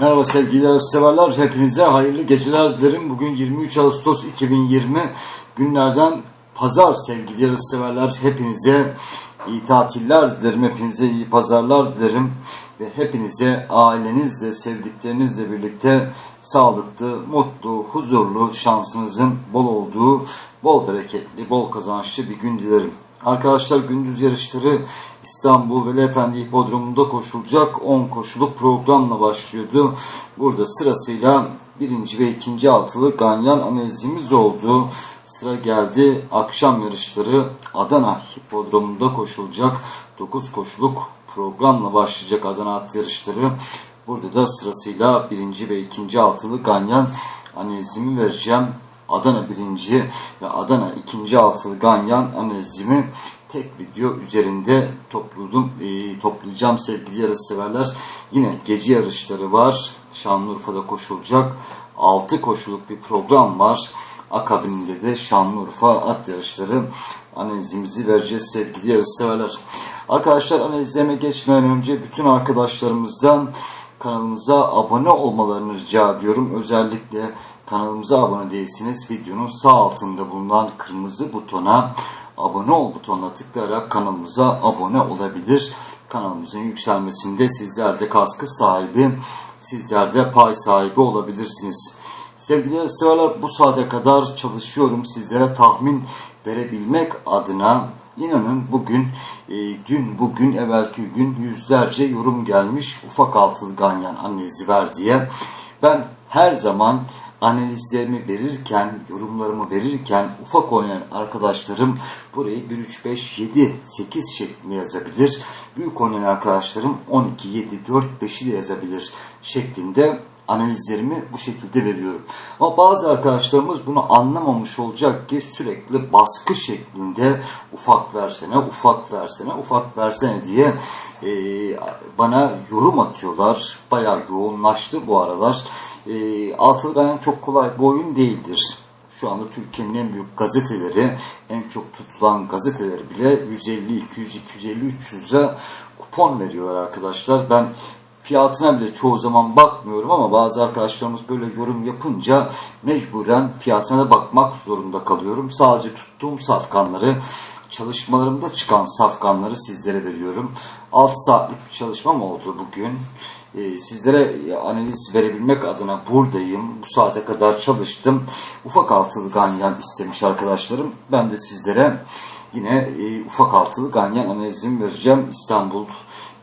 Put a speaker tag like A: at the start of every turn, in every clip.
A: Merhaba sevgili severler. Hepinize hayırlı geceler dilerim. Bugün 23 Ağustos 2020 günlerden pazar sevgili severler. Hepinize iyi tatiller dilerim. Hepinize iyi pazarlar dilerim. Ve hepinize ailenizle, sevdiklerinizle birlikte sağlıklı, mutlu, huzurlu, şansınızın bol olduğu, bol bereketli, bol kazançlı bir gün dilerim. Arkadaşlar gündüz yarışları İstanbul Veli Efendi Hipodromu'nda koşulacak 10 koşuluk programla başlıyordu. Burada sırasıyla birinci ve ikinci altılı ganyan analizimiz oldu. Sıra geldi akşam yarışları Adana Hipodromu'nda koşulacak 9 koşuluk programla başlayacak Adana at yarışları. Burada da sırasıyla birinci ve ikinci altılı ganyan analizimi vereceğim. Adana birinci ve Adana ikinci altılı ganyan analizimi tek video üzerinde topladım, e, toplayacağım sevgili yarış severler. Yine gece yarışları var. Şanlıurfa'da koşulacak 6 koşuluk bir program var. Akabinde de Şanlıurfa at yarışları analizimizi vereceğiz sevgili yarış severler. Arkadaşlar analizleme geçmeden önce bütün arkadaşlarımızdan kanalımıza abone olmalarını rica ediyorum. Özellikle kanalımıza abone değilseniz videonun sağ altında bulunan kırmızı butona abone ol butonuna tıklayarak kanalımıza abone olabilir. Kanalımızın yükselmesinde sizler de katkı sahibi, sizler de pay sahibi olabilirsiniz. Sevgili severler bu saate kadar çalışıyorum sizlere tahmin verebilmek adına. İnanın bugün, e, dün bugün, evvelki gün yüzlerce yorum gelmiş ufak altılı ganyan analizi ver diye. Ben her zaman analizlerimi verirken, yorumlarımı verirken ufak oynayan arkadaşlarım burayı 1, 3, 5, 7, 8 şeklinde yazabilir. Büyük oynayan arkadaşlarım 12, 7, 4, 5'i de yazabilir şeklinde analizlerimi bu şekilde veriyorum. Ama bazı arkadaşlarımız bunu anlamamış olacak ki sürekli baskı şeklinde ufak versene, ufak versene, ufak versene diye e, bana yorum atıyorlar. Bayağı yoğunlaştı bu aralar. E, altılı ganyan çok kolay bir oyun değildir. Şu anda Türkiye'nin en büyük gazeteleri, en çok tutulan gazeteleri bile 150, 200, 250, 300 lira kupon veriyorlar arkadaşlar. Ben fiyatına bile çoğu zaman bakmıyorum ama bazı arkadaşlarımız böyle yorum yapınca mecburen fiyatına da bakmak zorunda kalıyorum. Sadece tuttuğum safkanları, çalışmalarımda çıkan safkanları sizlere veriyorum. 6 saatlik bir çalışmam oldu bugün. Ee, sizlere analiz verebilmek adına buradayım. Bu saate kadar çalıştım. Ufak altılı ganyan istemiş arkadaşlarım. Ben de sizlere yine e, ufak altılı ganyan analizimi vereceğim. İstanbul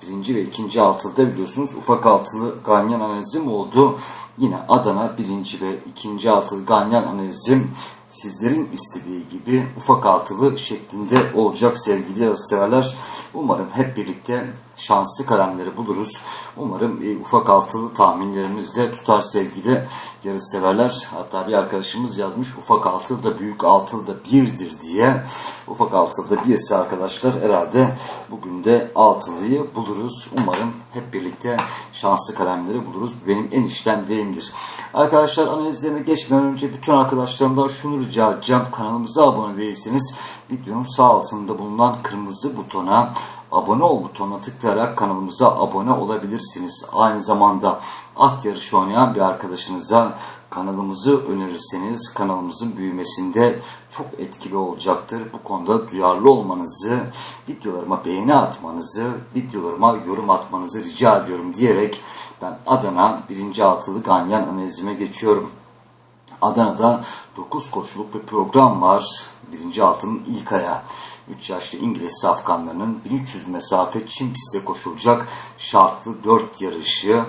A: birinci ve ikinci altılıda biliyorsunuz ufak altılı ganyan analizim oldu. Yine Adana birinci ve ikinci altılı ganyan analizim sizlerin istediği gibi ufak altılı şeklinde olacak sevgili yarışseverler. Umarım hep birlikte şanslı kalemleri buluruz. Umarım e, ufak altılı tahminlerimiz de tutar sevgili yarışseverler. Hatta bir arkadaşımız yazmış ufak altılı da büyük altılı da birdir diye. Ufak altılı da birse arkadaşlar herhalde bugün de altılıyı buluruz. Umarım hep birlikte şanslı kalemleri buluruz. Benim en içten dileğimdir. Arkadaşlar analizlerime geçmeden önce bütün arkadaşlarımdan şunu rica edeceğim. Kanalımıza abone değilseniz videonun sağ altında bulunan kırmızı butona abone ol butonuna tıklayarak kanalımıza abone olabilirsiniz. Aynı zamanda at yarışı oynayan bir arkadaşınıza kanalımızı önerirseniz kanalımızın büyümesinde çok etkili olacaktır. Bu konuda duyarlı olmanızı, videolarıma beğeni atmanızı, videolarıma yorum atmanızı rica ediyorum diyerek ben Adana 1. altılı ganyan analizime geçiyorum. Adana'da 9 koşuluk bir program var. 1. altının ilk ayağı. 3 yaşlı İngiliz safkanlarının 1300 mesafe Çin pistte koşulacak şartlı 4 yarışı.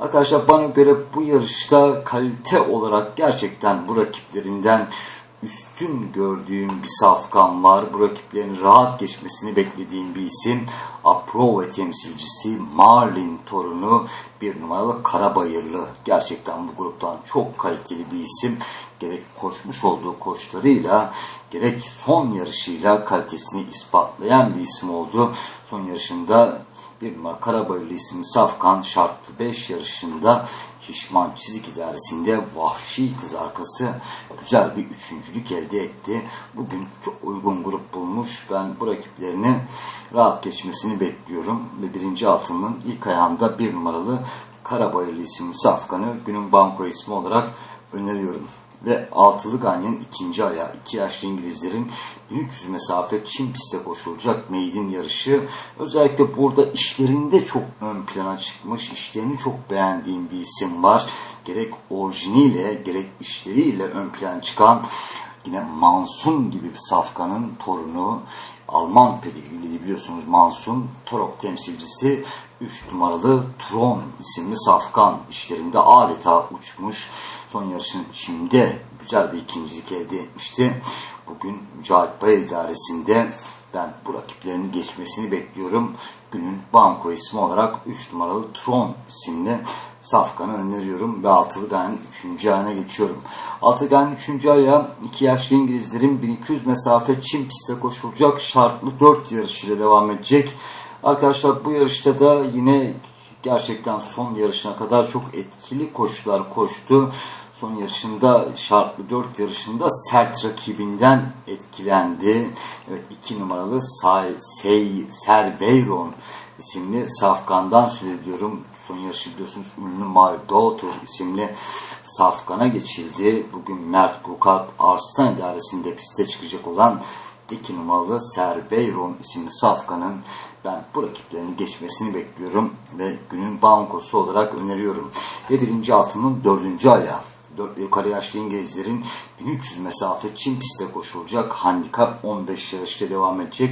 A: Arkadaşlar bana göre bu yarışta kalite olarak gerçekten bu rakiplerinden üstün gördüğüm bir safkan var. Bu rakiplerin rahat geçmesini beklediğim bir isim. Aprove temsilcisi Marlin torunu bir numaralı Karabayırlı. Gerçekten bu gruptan çok kaliteli bir isim. Gerek koşmuş olduğu koşlarıyla gerek son yarışıyla kalitesini ispatlayan bir isim oldu. Son yarışında bir numara Karabayırlı isimli Safkan şartlı 5 yarışında Hişman Çizik İdaresi'nde vahşi kız arkası güzel bir üçüncülük elde etti. Bugün çok uygun grup bulmuş. Ben bu rakiplerini rahat geçmesini bekliyorum. Ve birinci altının ilk ayağında bir numaralı Karabayırlı isimli safkanı günün banko ismi olarak öneriyorum. Ve altılı ganyanın ikinci ayağı iki yaşlı İngilizlerin 1300 mesafe Çin pistte koşulacak maiden yarışı. Özellikle burada işlerinde çok ön plana çıkmış, işlerini çok beğendiğim bir isim var. Gerek orijiniyle gerek işleriyle ön plana çıkan yine Mansun gibi bir safkanın torunu. Alman pedigrili biliyorsunuz Mansun, Torok temsilcisi 3 numaralı Tron isimli safkan işlerinde adeta uçmuş. Son yarışın Çim'de güzel bir ikincilik elde etmişti. Bugün Mücahit Bayır idaresinde ben bu rakiplerini geçmesini bekliyorum. Günün banko ismi olarak 3 numaralı Tron isimli Safkan'ı öneriyorum ve altılı gayenin 3. ayağına geçiyorum. Altılı gayenin 3. ayağı 2 yaşlı İngilizlerin 1200 mesafe Çin pistte koşulacak şartlı 4 yarışıyla devam edecek. Arkadaşlar bu yarışta da yine gerçekten son yarışına kadar çok etkili koşular koştu. Son yarışında şartlı 4 yarışında sert rakibinden etkilendi. Evet 2 numaralı Say, Sey, Serveyron isimli Safkan'dan söz ediyorum. Son yarışı biliyorsunuz ünlü My Daughter isimli Safkan'a geçildi. Bugün Mert Gökalp Arslan idaresinde piste çıkacak olan 2 numaralı Serveyron isimli Safkan'ın ben bu rakiplerini geçmesini bekliyorum ve günün bankosu olarak öneriyorum. Ve birinci altının dördüncü ayağı. Yukarı yaşlı İngilizlerin 1300 mesafe Çin pistte koşulacak. Handikap 15 yarışta devam edecek.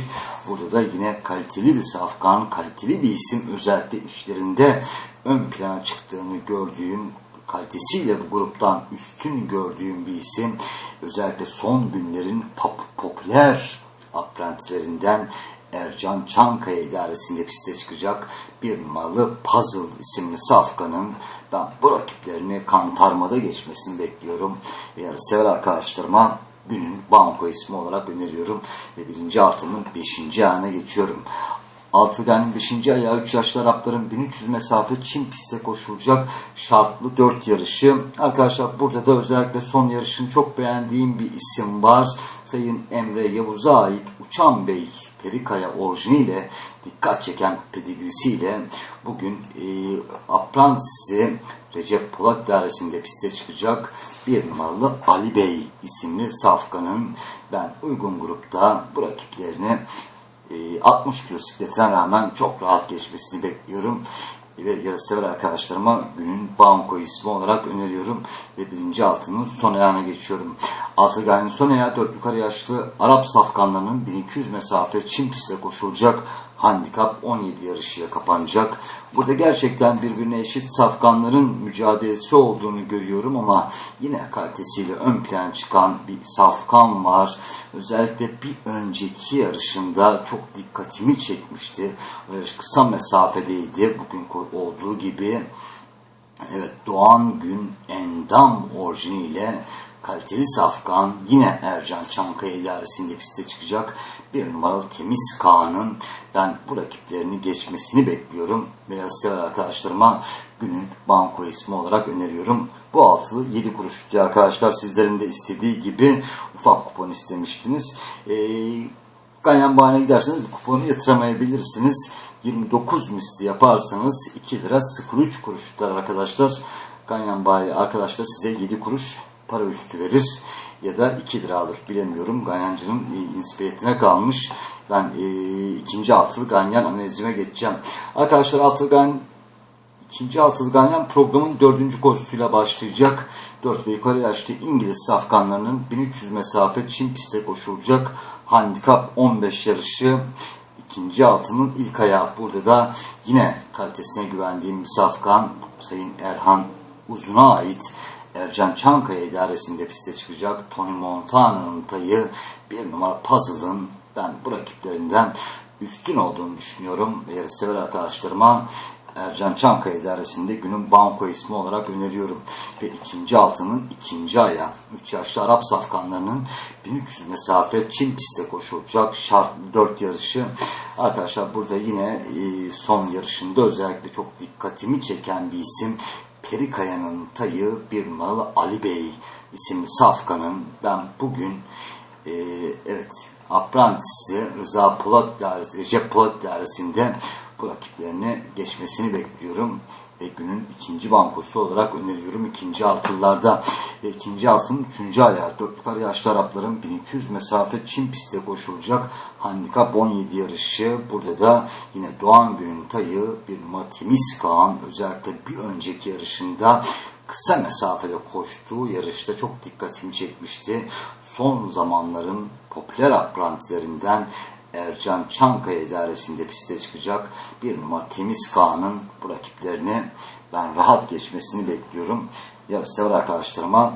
A: Burada da yine kaliteli bir safkan, kaliteli bir isim özellikle işlerinde ön plana çıktığını gördüğüm kalitesiyle bu gruptan üstün gördüğüm bir isim. Özellikle son günlerin pop popüler aprentilerinden Ercan Çankaya idaresinde piste çıkacak bir numaralı Puzzle isimli safkanın ben bu rakiplerini kantarmada geçmesini bekliyorum. Ve yarışsever arkadaşlarıma günün banko ismi olarak öneriyorum. Ve birinci haftanın beşinci ayağına geçiyorum. Altıgen'in 5. ayağı 3 yaşlı Arapların 1300 mesafe Çin pistte koşulacak şartlı 4 yarışı. Arkadaşlar burada da özellikle son yarışını çok beğendiğim bir isim var. Sayın Emre Yavuz'a ait Uçan Bey Perikaya orijiniyle dikkat çeken pedigrisiyle bugün e, Aprantisi Recep Polat dairesinde piste çıkacak bir numaralı Ali Bey isimli Safkan'ın ben uygun grupta bu rakiplerini 60 kilo sikletine rağmen çok rahat geçmesini bekliyorum. Ve yarışsever arkadaşlarıma günün banko ismi olarak öneriyorum. Ve birinci altının son ayağına geçiyorum. Altıgay'ın son ayağı 4 yukarı yaşlı Arap safkanlarının 1200 mesafe Çin pistte koşulacak handikap 17 yarışıyla kapanacak. Burada gerçekten birbirine eşit safkanların mücadelesi olduğunu görüyorum ama yine kalitesiyle ön plan çıkan bir safkan var. Özellikle bir önceki yarışında çok dikkatimi çekmişti. O yarış kısa mesafedeydi. Bugün olduğu gibi Evet Doğan Gün Endam orijiniyle kaliteli safkan yine Ercan Çankaya idaresinde piste çıkacak bir numaralı Temiz Kaan'ın ben bu rakiplerini geçmesini bekliyorum. Ve yarışsever arkadaşlarıma günün banko ismi olarak öneriyorum. Bu altılı 7 kuruştu arkadaşlar. Sizlerin de istediği gibi ufak kupon istemiştiniz. Ee, Ganyan bahane giderseniz bu kuponu yatıramayabilirsiniz. 29 misli yaparsanız 2 lira 03 kuruş tutar arkadaşlar. Ganyan bayi arkadaşlar size 7 kuruş para üstü verir ya da 2 lira alır bilemiyorum. Ganyancının e, kalmış. Ben e, ikinci altılı ganyan analizime geçeceğim. Arkadaşlar altılı ganyan ikinci altılı ganyan programın dördüncü koşusuyla başlayacak. 4 ve yukarı yaşlı İngiliz safkanlarının 1300 mesafe Çin pistte koşulacak. Handikap 15 yarışı ikinci altının ilk ayağı. Burada da yine kalitesine güvendiğim safkan Sayın Erhan Uzun'a ait Ercan Çankaya idaresinde piste çıkacak Tony Montana'nın tayı bir numara puzzle'ın ben bu rakiplerinden üstün olduğunu düşünüyorum. Ve sever arkadaşlarıma Ercan Çankaya idaresinde günün banko ismi olarak öneriyorum. Ve ikinci altının ikinci ayağı. 3 yaşlı Arap safkanlarının 1300 mesafe Çin pistte koşulacak şartlı 4 yarışı. Arkadaşlar burada yine e, son yarışında özellikle çok dikkatimi çeken bir isim Perikaya'nın tayı bir numaralı Ali Bey isimli safkanın ben bugün e, evet Aprantisi Rıza Polat Dairesi, Recep Polat Dairesi'nde bu rakiplerini geçmesini bekliyorum. Ve günün ikinci bankosu olarak öneriyorum ikinci altıllarda. Ve ikinci altının üçüncü ayağı dört yukarı yaşlı Arapların 1200 mesafe Çin pistte koşulacak handikap 17 yarışı. Burada da yine Doğan günün tayı bir Matimis Kaan özellikle bir önceki yarışında kısa mesafede koştuğu yarışta çok dikkatimi çekmişti. Son zamanların popüler aprantilerinden Ercan Çankaya idaresinde piste çıkacak bir numara Temiz Kaan'ın bu rakiplerini ben rahat geçmesini bekliyorum. Yarışsever arkadaşlarıma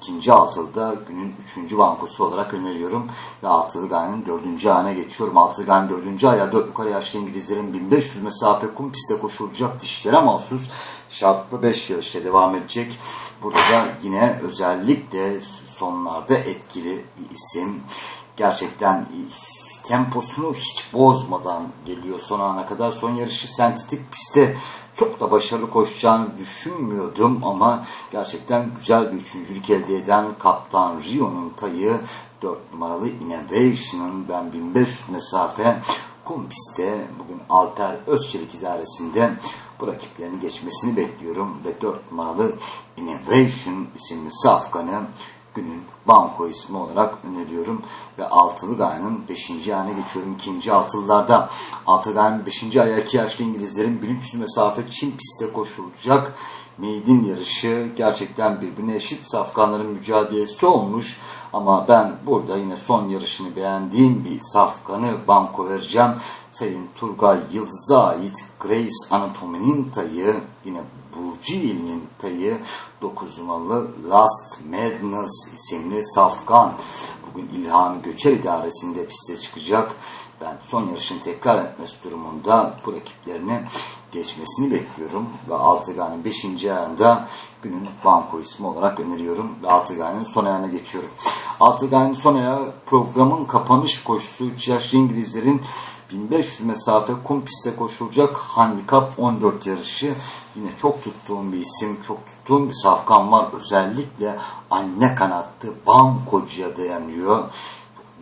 A: ikinci altılıda günün üçüncü bankosu olarak öneriyorum. Ve altılı gayenin dördüncü ayağına geçiyorum. Altılı gayenin dördüncü ayağı dört yukarı yaşlı İngilizlerin 1500 mesafe kum pistte koşulacak dişlere mahsus şartlı 5 yarışta devam edecek. Burada da yine özellikle sonlarda etkili bir isim. Gerçekten temposunu hiç bozmadan geliyor son ana kadar. Son yarışı sentetik pistte çok da başarılı koşacağını düşünmüyordum ama gerçekten güzel bir üçüncülük elde eden Kaptan Rio'nun tayı 4 numaralı Innovation'ın ben 1500 mesafe kum pistte bugün Alper Özçelik idaresinde bu rakiplerini geçmesini bekliyorum ve 4 numaralı Innovation isimli safkanı günün banko ismi olarak öneriyorum. Ve altılı gayenin 5. ayağına geçiyorum. ikinci altılılarda altılı gayenin 5. ayağı 2 yaşlı İngilizlerin 1300 mesafe Çin pistte koşulacak. Meydin yarışı gerçekten birbirine eşit safkanların mücadelesi olmuş. Ama ben burada yine son yarışını beğendiğim bir safkanı banko vereceğim. Sayın Turgay Yıldız'a ait Grace Anatomy'nin tayı yine Burcu ilinin tayı 9 numaralı Last Madness isimli safkan. Bugün İlhami Göçer idaresinde piste çıkacak. Ben son yarışını tekrar etmesi durumunda bu rakiplerini geçmesini bekliyorum. Ve Altıgan'ın 5. ayağında günün banko ismi olarak öneriyorum. Ve Altıgan'ın son ayağına geçiyorum. Altıgan'ın son ayağı programın kapanış koşusu 3 yaşlı İngilizlerin 1500 mesafe kum pistte koşulacak handikap 14 yarışı. Yine çok tuttuğum bir isim, çok tuttuğum bir safkan var. Özellikle anne kanattı bankocuya dayanıyor.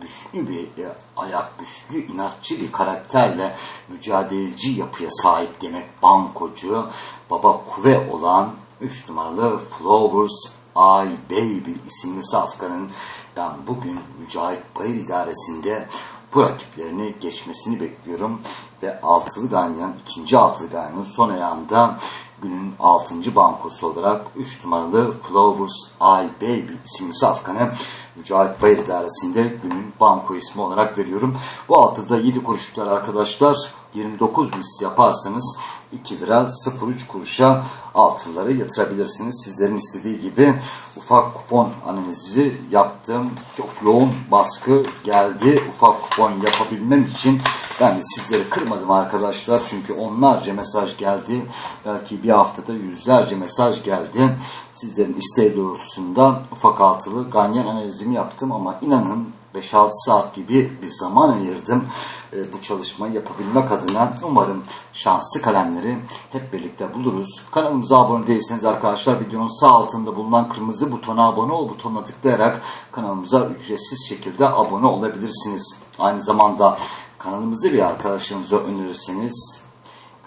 A: Güçlü bir e, ayak, güçlü, inatçı bir karakterle mücadeleci yapıya sahip demek bankocu. Baba kuve olan 3 numaralı Flowers Ay Baby isimli safkanın ben bugün Mücahit Bayır idaresinde bu rakiplerini geçmesini bekliyorum. Ve altılı ganyan, ikinci altılı ganyanın son ayağında günün 6. bankosu olarak 3 numaralı Flowers Eye Baby isimli safkanı Mücahit Bayır idaresinde günün banko ismi olarak veriyorum. Bu altıda 7 kuruşluklar arkadaşlar 29 mis yaparsanız 2 lira 03 kuruşa altınları yatırabilirsiniz. Sizlerin istediği gibi ufak kupon analizi yaptım. Çok yoğun baskı geldi. Ufak kupon yapabilmem için ben de sizleri kırmadım arkadaşlar. Çünkü onlarca mesaj geldi. Belki bir haftada yüzlerce mesaj geldi. Sizlerin isteği doğrultusunda ufak altılı ganyan analizimi yaptım ama inanın 5-6 saat gibi bir zaman ayırdım e, bu çalışmayı yapabilmek adına. Umarım şanslı kalemleri hep birlikte buluruz. Kanalımıza abone değilseniz arkadaşlar videonun sağ altında bulunan kırmızı butona abone ol butonuna tıklayarak kanalımıza ücretsiz şekilde abone olabilirsiniz. Aynı zamanda kanalımızı bir arkadaşınıza önerirseniz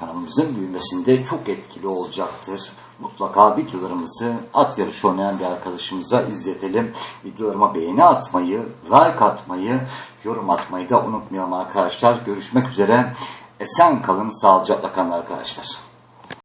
A: kanalımızın büyümesinde çok etkili olacaktır. Mutlaka videolarımızı at yarışı oynayan bir arkadaşımıza izletelim. Videolarıma beğeni atmayı, like atmayı, yorum atmayı da unutmayalım arkadaşlar. Görüşmek üzere. Esen kalın, sağlıcakla kalın arkadaşlar.